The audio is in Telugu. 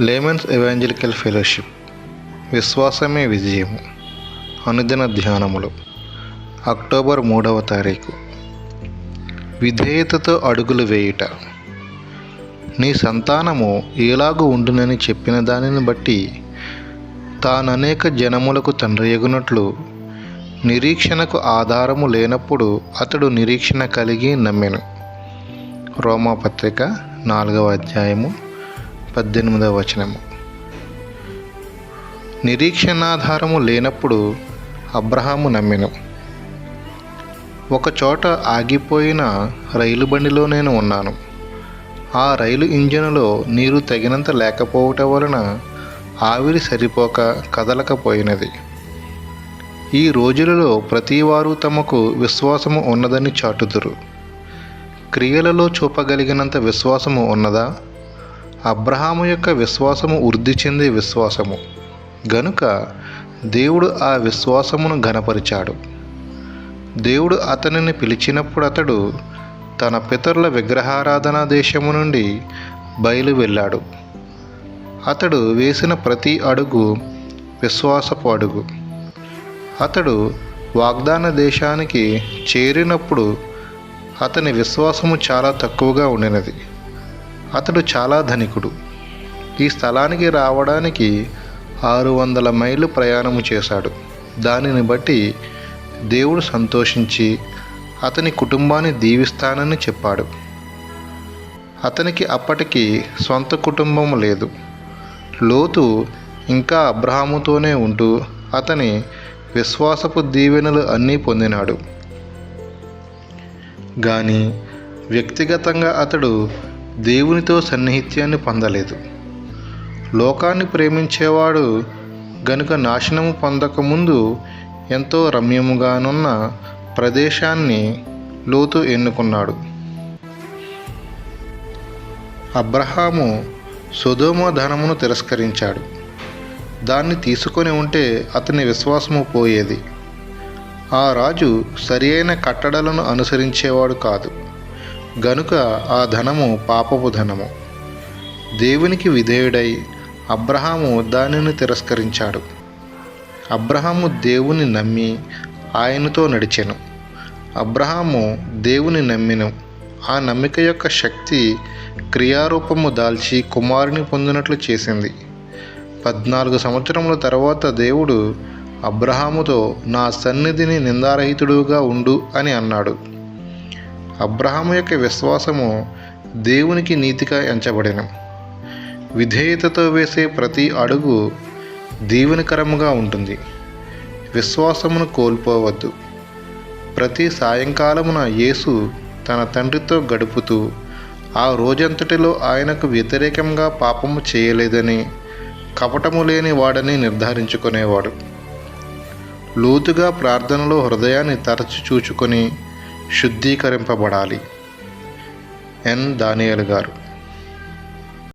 Layman's evangelical fellowship. విశ్వాసమే విజయము. అనుదిన ధ్యానములు. అక్టోబర్ మూడవ తారీఖు. విధేయతతో అడుగులు వేయుట. నీ సంతానము ఎలాగు ఉండునని చెప్పిన దానిని బట్టి తాననేక జనములకు తండ్రియగునట్లు నిరీక్షణకు ఆధారము లేనప్పుడు అతడు నిరీక్షణ కలిగి నమ్మెను. రోమాపత్రిక నాలుగవ అధ్యాయము పద్దెనిమిదవ వచనము. నిరీక్షణాధారము లేనప్పుడు అబ్రహాము నమ్మెను. ఒక చోట ఆగిపోయిన రైలు బండిలో నేను ఉన్నాను. ఆ రైలు ఇంజనులో నీరు తగినంత లేకపోవటం వలన ఆవిరి సరిపోక కదలకపోయినది. ఈ రోజులలో ప్రతివారు తమకు విశ్వాసము ఉన్నదని చాటుదురు. క్రియలలో చూపగలిగినంత విశ్వాసము ఉన్నదా? అబ్రహాము యొక్క విశ్వాసము వృద్ధి చెందే విశ్వాసము. గనుక దేవుడు ఆ విశ్వాసమును ఘనపరిచాడు. దేవుడు అతనిని పిలిచినప్పుడు అతడు తన పితరుల విగ్రహారాధన దేశము నుండి బయలు వెళ్ళాడు. అతడు వేసిన ప్రతి అడుగు విశ్వాసపు అడుగు. అతడు వాగ్దాన దేశానికి చేరినప్పుడు అతని విశ్వాసము చాలా తక్కువగా ఉండినది. అతడు చాలా ధనికుడు. ఈ స్థలానికి రావడానికి ఆరు వందల మైళ్ళు ప్రయాణము చేశాడు. దానిని బట్టి దేవుడు సంతోషించి అతని కుటుంబాన్ని దీవిస్తానని చెప్పాడు. అతనికి అప్పటికి సొంత కుటుంబం లేదు. లోతు ఇంకా అబ్రహాముతోనే ఉంటూ అతని విశ్వాసపు దీవెనలు అన్నీ పొందినాడు. కానీ వ్యక్తిగతంగా అతడు దేవునితో సన్నిహిత్యాన్ని పొందలేదు. లోకాన్ని ప్రేమించేవాడు గనుక నాశనము పొందకముందు ఎంతో రమ్యముగానున్న ప్రదేశాన్ని లోతు ఎన్నుకున్నాడు. అబ్రహాము సుధోమ ధనమును తిరస్కరించాడు. దాన్ని తీసుకొని ఉంటే అతని విశ్వాసము పోయేది. ఆ రాజు సరి అయిన కట్టడలను అనుసరించేవాడు కాదు. గనుక ఆ ధనము పాపపు ధనము. దేవునికి విధేయుడై అబ్రహాము దానిని తిరస్కరించాడు. అబ్రహాము దేవుని నమ్మి ఆయనతో నడిచెను. అబ్రహాము దేవుని నమ్మిను. ఆ నమ్మిక యొక్క శక్తి క్రియారూపము దాల్చి కుమారుని పొందినట్లు చేసింది. పద్నాలుగు సంవత్సరముల తర్వాత దేవుడు అబ్రహాముతో నా సన్నిధిని నిందారహితుడుగా ఉండు అని అన్నాడు. అబ్రహాము యొక్క విశ్వాసము దేవునికి నీతిగా ఎంచబడిన విధేయతతో వేసే ప్రతి అడుగు దీవెనకరముగా ఉంటుంది. విశ్వాసమును కోల్పోవద్దు. ప్రతి సాయంకాలమున యేసు తన తండ్రితో గడుపుతూ ఆ రోజంతటిలో ఆయనకు వ్యతిరేకంగా పాపము చేయలేదని కపటము లేని వాడని నిర్ధారించుకునేవాడు. లోతుగా ప్రార్థనలో హృదయాన్ని తరచి చూచుకొని శుద్ధీకరింపబడాలి. ఎన్. దానియల్ గారు.